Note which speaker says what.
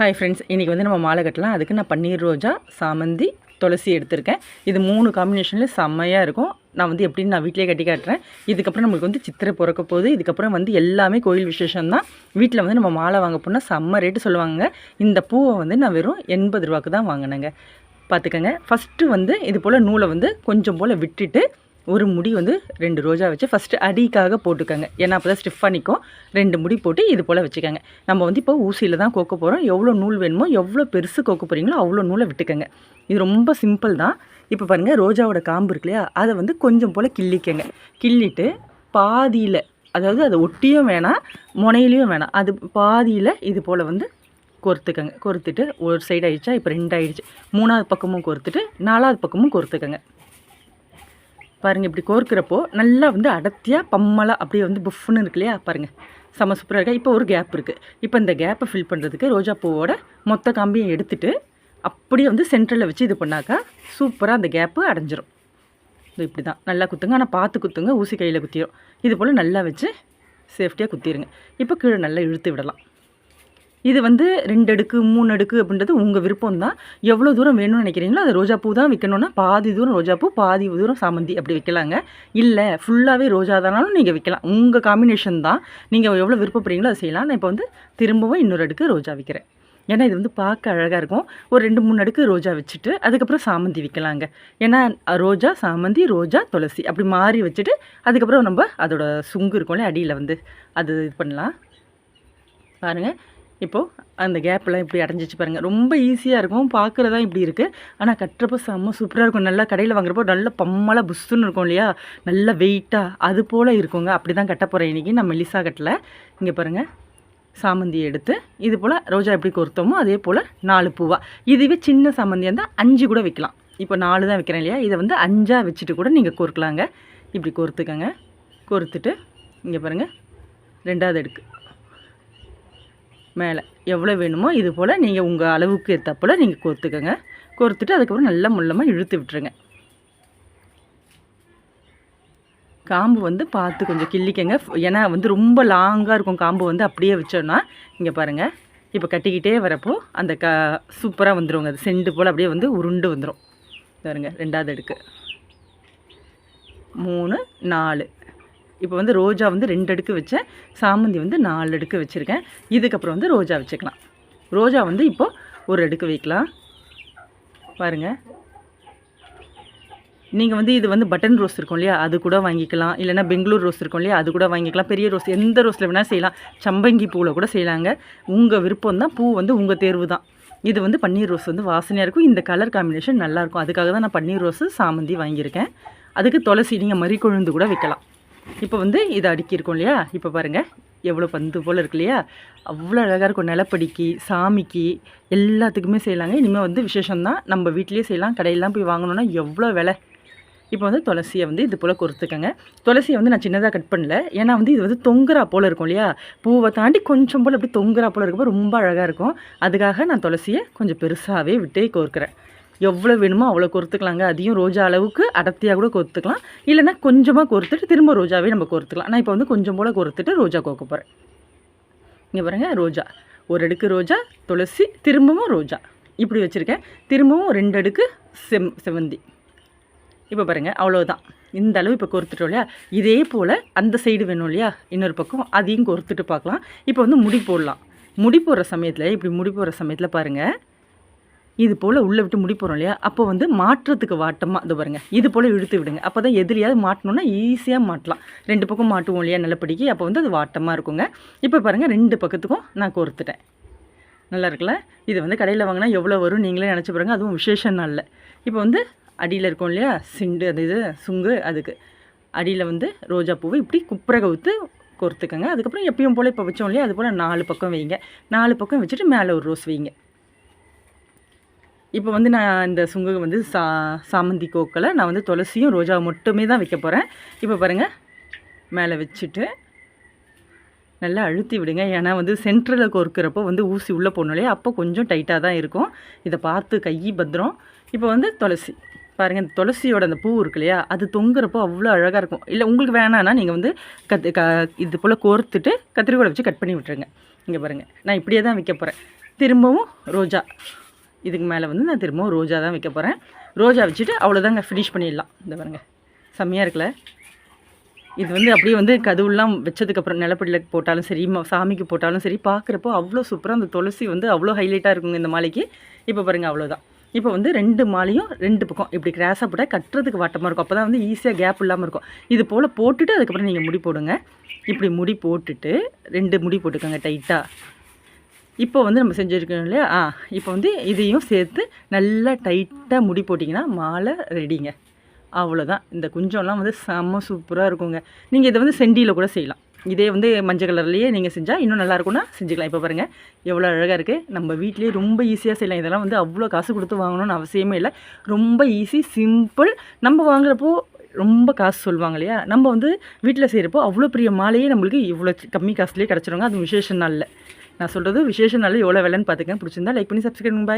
Speaker 1: Hi friends இன்றைக்கி வந்து நம்ம மாலை கட்டலாம். அதுக்கு நான் பன்னீர் ரோஜா சாமந்தி துளசி எடுத்திருக்கேன். இது மூணு காம்பினேஷனில் செம்மையாக இருக்கும். நான் வந்து எப்படின்னு நான் வீட்டிலே கட்டி காட்டுறேன். இதுக்கப்புறம் நம்மளுக்கு வந்து சித்திரை பிறக்க போகுது. இதுக்கப்புறம் வந்து எல்லாமே கோயில் விசேஷம் தான் வீட்டில் வந்து நம்ம மாலை வாங்க போனால் செம்ம ரேட்டு சொல்லுவாங்க இந்த பூவை வந்து நான் வெறும் எண்பது ரூபாக்கு தான் வாங்கினேங்க. பார்த்துக்கங்க. ஃபஸ்ட்டு வந்து இது போல் நூலை வந்து கொஞ்சம் போல் விட்டுட்டு ஒரு முடி வந்து ரெண்டு ரோஜா வச்சு ஃபஸ்ட்டு அடிக்காக போட்டுக்கோங்க. ஏன்னா அப்போ தான் ஸ்டிஃபாக நிற்கும் ரெண்டு முடி போட்டு இது போல் வச்சுக்கோங்க. நம்ம வந்து இப்போ ஊசியில் தான் கோக்க போகிறோம் எவ்வளோ நூல் வேணுமோ எவ்வளோ பெருசு கோக்க போகிறீங்களோ அவ்வளோ நூலை விட்டுக்கோங்க. இது ரொம்ப சிம்பிள் தான். இப்போ பாருங்கள் ரோஜாவோட காம்பு இருக்கு இல்லையா? அதை வந்து கொஞ்சம் போல் கிள்ளிக்கங்க. கிள்ளிட்டு பாதியில் அதாவது அதை ஒட்டியும் வேணாம் முனையிலையும் வேணாம். அது பாதியில் இது போல் வந்து கொறுத்துக்கங்க கொறுத்துட்டு ஒரு சைடு ஆயிடுச்சா? இப்போ ரெண்டு ஆயிடுச்சு. மூணாவது பக்கமும் கொறுத்துட்டு நாலாவது பக்கமும் கொறுத்துக்கங்க பாருங்கள் இப்படி கோர்க்கிறப்போ நல்லா வந்து அடர்த்தியாக பம்மலாக அப்படியே வந்து புஃப்னு இருக்கு இல்லையா? பாருங்கள் செம சூப்பராக இருக்கா? இப்போ ஒரு கேப் இருக்குது இப்போ இந்த கேப்பை ஃபில் பண்ணுறதுக்கு ரோஜா பூவோட மொத்த காம்பியும் எடுத்துகிட்டு அப்படியே வந்து சென்டரில் வச்சு இது பண்ணாக்கா சூப்பராக அந்த கேப்பு அடைஞ்சிரும். இது இப்படி தான் நல்லா குத்துங்க. ஆனால் பார்த்து குத்துங்க. ஊசி கையில் குத்திடும் இது போல் நல்லா வச்சு சேஃப்டியாக குத்திடுங்க இப்போ கீழே நல்லா இழுத்து விடலாம். இது வந்து ரெண்டு அடுக்கு மூணு அடுக்கு அப்படின்றது உங்கள் விருப்பம் தான் எவ்வளோ தூரம் வேணும்னு நினைக்கிறீங்களோ அது ரோஜாப்பூ தான் விற்கணும்னா பாதி தூரம் ரோஜாப்பூ பாதி தூரம் சாமந்தி அப்படி விற்கலாங்க இல்லை ஃபுல்லாகவே ரோஜா தானாலும் நீங்கள் விற்கலாம் உங்கள் காம்பினேஷன் தான். நீங்கள் எவ்வளோ விருப்பப்படுறீங்களோ அதை செய்யலாம். நான் இப்போ வந்து திரும்பவும் இன்னொரு அடுக்கு ரோஜா விற்கிறேன் ஏன்னா இது வந்து பார்க்க அழகாக இருக்கும். ஒரு ரெண்டு மூணு அடுக்கு ரோஜா வச்சுட்டு அதுக்கப்புறம் சாமந்தி விற்கலாங்க ஏன்னா ரோஜா சாமந்தி ரோஜா துளசி அப்படி மாறி வச்சுட்டு அதுக்கப்புறம் நம்ம அதோட சுங்கு இருக்கும்ல அடியில் வந்து. அது இது பண்ணலாம். பாருங்கள் இப்போது அந்த கேப்பெல்லாம் இப்படி அடைஞ்சிச்சு பாருங்கள் ரொம்ப ஈஸியாக இருக்கும். பார்க்குறதா இப்படி இருக்குது ஆனால் கட்டுறப்போ செம்ம சூப்பராக இருக்கும். நல்லா கடையில் வாங்குறப்போ நல்ல பம்மலாக புஸ்ஸுன்னு இருக்கும் இல்லையா? நல்ல வெயிட்டாக அது போல் இருக்குங்க. அப்படி தான் கட்ட போகிறேன் இன்றைக்கி நான் மெலிசா கட்டலை. இங்கே பாருங்கள் சாமந்தியை எடுத்து இது போல் ரோஜா எப்படி கொறுத்தோமோ அதே போல் நாலு பூவாக இதுவே சின்ன சாமந்தியாக இருந்தால் அஞ்சு கூட வைக்கலாம். இப்போ நாலு தான் வைக்கிறேன் இல்லையா? இதை வந்து அஞ்சாக வச்சுட்டு கூட நீங்கள் கோர்க்கலாங்க. இப்படி கோர்த்துக்கங்க. கோர்த்துட்டு இங்கே பாருங்கள் ரெண்டாவது எடுக்கு. மேலே. எவ்வளோ வேணுமோ இது போல் நீங்கள் உங்கள் அளவுக்கு ஏற்ற போல் நீங்கள் கோர்த்துக்கோங்க. கோர்த்துட்டு அதுக்கப்புறம் நல்லா முள்ளமாக இழுத்து விட்டுருங்க. காம்பு வந்து பார்த்து கொஞ்சம் கிள்ளிக்கங்க. ஏன்னா வந்து ரொம்ப லாங்காக இருக்கும் காம்பு வந்து அப்படியே வச்சோன்னா இங்கே பாருங்கள் இப்போ கட்டிக்கிட்டே வரப்போ அந்த க சூப்பராக வந்துடுங்க அது செண்டு போல் அப்படியே வந்து உருண்டு வந்துடும் பாருங்க ரெண்டாவது அடுக்கு. மூணு நாலு. இப்போ வந்து ரோஜா வந்து ரெண்டு அடுக்கு வச்சேன். சாமந்தி வந்து நாலு அடுக்கு வச்சுருக்கேன். இதுக்கப்புறம் வந்து ரோஜா வச்சுக்கலாம். ரோஜா வந்து இப்போது ஒரு அடுக்கு வைக்கலாம். பாருங்கள் நீங்கள் வந்து இது வந்து பட்டன் ரோஸ் இருக்கும் இல்லையா? அது கூட வாங்கிக்கலாம். இல்லைனா பெங்களூர் ரோஸ் இருக்கும் இல்லையா? அது கூட வாங்கிக்கலாம். பெரிய ரோஸ் எந்த ரோஸில் வேணால் செய்யலாம். சம்பங்கி பூவில் கூட செய்யலாங்க. உங்கள் விருப்பம் தான் பூ வந்து உங்கள் தேர்வு தான் இது வந்து பன்னீர் ரோஸ் வந்து வாசனையாக இருக்கும். இந்த கலர் காம்பினேஷன் நல்லாயிருக்கும் அதுக்காக தான் நான் பன்னீர் ரோஸு சாமந்தி வாங்கியிருக்கேன். அதுக்கு துளசி நீங்கள் மறிக்கொழுந்து கூட வைக்கலாம். இப்போ வந்து இதை அடுக்கியிருக்கோம் இல்லையா? இப்போ பாருங்கள் எவ்வளோ பந்து போல் இருக்கு இல்லையா? அவ்வளோ அழகாக இருக்கும். நிலப்படிக்கு சாமிக்கு எல்லாத்துக்குமே செய்யலாங்க. இனிமேல் வந்து விசேஷம்தான் நம்ம வீட்லேயே செய்யலாம். கடையிலாம் போய் வாங்கணுன்னா எவ்வளோ விலை? இப்போ வந்து துளசியை வந்து இது போல் கொடுத்துக்கங்க. துளசியை வந்து நான் சின்னதாக கட் பண்ணல. ஏன்னா வந்து இது வந்து தொங்குறா போல் இருக்கும் இல்லையா? பூவை தாண்டி கொஞ்சம் போல் அப்படி தொங்குறா போல் இருக்கப்போ ரொம்ப அழகாக இருக்கும். அதுக்காக நான் துளசியை கொஞ்சம் பெருசாகவே விட்டே கோர்க்குறேன். எவ்வளோ வேணுமோ அவ்வளோ கொறுத்துக்கலாங்க அதையும் ரோஜா அளவுக்கு அடர்த்தியாக கூட கொறுத்துக்கலாம் இல்லைன்னா கொஞ்சமாக கொறுத்துட்டு திரும்ப ரோஜாவே நம்ம கொறுத்துக்கலாம் நான் இப்போ வந்து கொஞ்சம் போல் கொறுத்துட்டு ரோஜா கோக்க போகிறேன் இங்கே பாருங்கள் ரோஜா. ஒரு அடுக்கு ரோஜா துளசி திரும்பவும் ரோஜா. இப்படி வச்சுருக்கேன். திரும்பவும் ரெண்டு அடுக்கு செம் செவந்தி இப்போ பாருங்கள் அவ்வளோதான் இந்த அளவு இப்போ கொறுத்துட்டோம் இல்லையா? இதே போல் அந்த சைடு வேணும் இல்லையா? இன்னொரு பக்கம் அதையும் கொறுத்துட்டு பார்க்கலாம். இப்போ வந்து முடி போடலாம். முடி போடுற சமயத்தில் இப்படி முடி போடுற சமயத்தில் பாருங்கள் இது போல் உள்ளே விட்டு முடி போகிறோம் இல்லையா? அப்போ வந்து மாற்றத்துக்கு வாட்டமாக இது பாருங்கள் இது போல் இழுத்து விடுங்க. அப்போ தான் எதிரியாவது மாட்டணும்னா ஈஸியாக மாட்டலாம். ரெண்டு பக்கம் மாட்டுவோம் இல்லையா நல்லபடிக்கு அப்போ வந்து அது வாட்டமாக இருக்குங்க. இப்போ பாருங்கள் ரெண்டு பக்கத்துக்கும் நான் கோர்த்துட்டேன். நல்லா இருக்குல்ல? இது வந்து கடையில் வாங்கினா எவ்வளோ வரும் நீங்களே நினச்சி பாருங்கள் அதுவும் விசேஷம்னா நாளில். இப்போ வந்து அடியில் இருக்கும் இல்லையா? சிண்டு அது இது சுங்கு அதுக்கு. அடியில் வந்து ரோஜா பூவை இப்படி குப்புற கவுத்து கோர்த்துக்கங்க. அதுக்கப்புறம் எப்பயும் போல் இப்போ வச்சோம் இல்லையா? அது போல் நாலு பக்கம் வைங்க. நாலு பக்கம் வச்சுட்டு மேலே ஒரு ரோஸ் வைங்க. இப்போ வந்து நான் இந்த சுங்கம் வந்து சா சாமந்தி கோக்களை நான் வந்து துளசியும் ரோஜா மட்டுமே தான் வைக்க போகிறேன் இப்போ பாருங்கள் மேலே வச்சுட்டு நல்லா அழுத்தி விடுங்க. ஏன்னா வந்து சென்ட்ரலில் கோர்க்கிறப்போ வந்து ஊசி உள்ளே போகணும் அப்போ கொஞ்சம் டைட்டாக தான் இருக்கும். இதை பார்த்து கை பத்திரம். இப்போ வந்து துளசி. பாருங்கள் இந்த துளசியோட அந்த பூ இருக்கு இல்லையா? அது தொங்குறப்போ அவ்வளோ அழகாக இருக்கும். இல்லை உங்களுக்கு வேணான்னா நீங்கள் வந்து கத் க இது போல் கோர்த்துட்டு கத்திரிக்கோலை வச்சு கட் பண்ணி விட்டுருங்க. இங்கே பாருங்கள் நான் இப்படியே தான் வைக்க போகிறேன் திரும்பவும் ரோஜா. இதுக்கு மேலே வந்து நான் திரும்பவும் ரோஜா தான் வைக்க போகிறேன் ரோஜா வச்சுட்டு அவ்வளோதாங்க ஃபினிஷ் பண்ணிடலாம். இந்த பாருங்க செம்மையாக இருக்குல்ல? இது வந்து அப்படியே வந்து கதவுலாம் வச்சதுக்கப்புறம் நிலப்படியில் போட்டாலும் சரி ம- சாமிக்கு போட்டாலும் சரி பார்க்குறப்போ அவ்வளோ சூப்பராக அந்த துளசி வந்து அவ்வளோ ஹைலைட்டாக இருக்குங்க இந்த மாலைக்கு. இப்போ பாருங்கள் அவ்வளோதான் இப்போ வந்து ரெண்டு மாலையும் ரெண்டு பக்கம் இப்படி கிராஸாக போட்டால் கட்டுறதுக்கு வாட்டமாக இருக்கும். அப்போ தான் வந்து ஈஸியாக கேப் இல்லாமல் இருக்கும். இது போல் போட்டுட்டு அதுக்கப்புறம் நீங்கள் முடி போடுங்க. இப்படி முடி போட்டுட்டு ரெண்டு முடி போட்டுக்கோங்க டைட்டாக இப்போ வந்து நம்ம செஞ்சுருக்கோம் இல்லையா? ஆ இப்போ வந்து இதையும் சேர்த்து நல்லா டைட்டாக முடி போட்டிங்கன்னா மாலை ரெடிங்க அவ்வளோதான் இந்த குஞ்சம்லாம் வந்து செம்ம சூப்பராக இருக்குங்க. நீங்கள் இதை வந்து செண்டியில் கூட செய்யலாம். இதே வந்து மஞ்சள் கலர்லேயே நீங்கள் செஞ்சால் இன்னும் நல்லா இருக்கும்னா செஞ்சுக்கலாம். இப்போ பாருங்கள் எவ்வளோ அழகாக இருக்குது நம்ம வீட்லேயே ரொம்ப ஈஸியாக செய்யலாம். இதெல்லாம் வந்து அவ்வளோ காசு கொடுத்து வாங்கணும்னு அவசியமே இல்லை. ரொம்ப ஈஸி சிம்பிள் நம்ம வாங்குறப்போ ரொம்ப காசு சொல்லுவாங்க இல்லையா? நம்ம வந்து வீட்டில் செய்கிறப்போ அவ்வளோ பெரிய மாலையே நம்மளுக்கு இவ்வளோ கம்மி காசுலேயே கிடச்சிருவாங்க அது விசேஷ நாளில். நான் சொல்கிறது விசேஷ நாளில் எவ்வளோ விலைன்னு பார்த்துக்கேன் பிடிச்சிருந்தா லைக் பண்ணி சப்ஸ்கிரைப் பாய்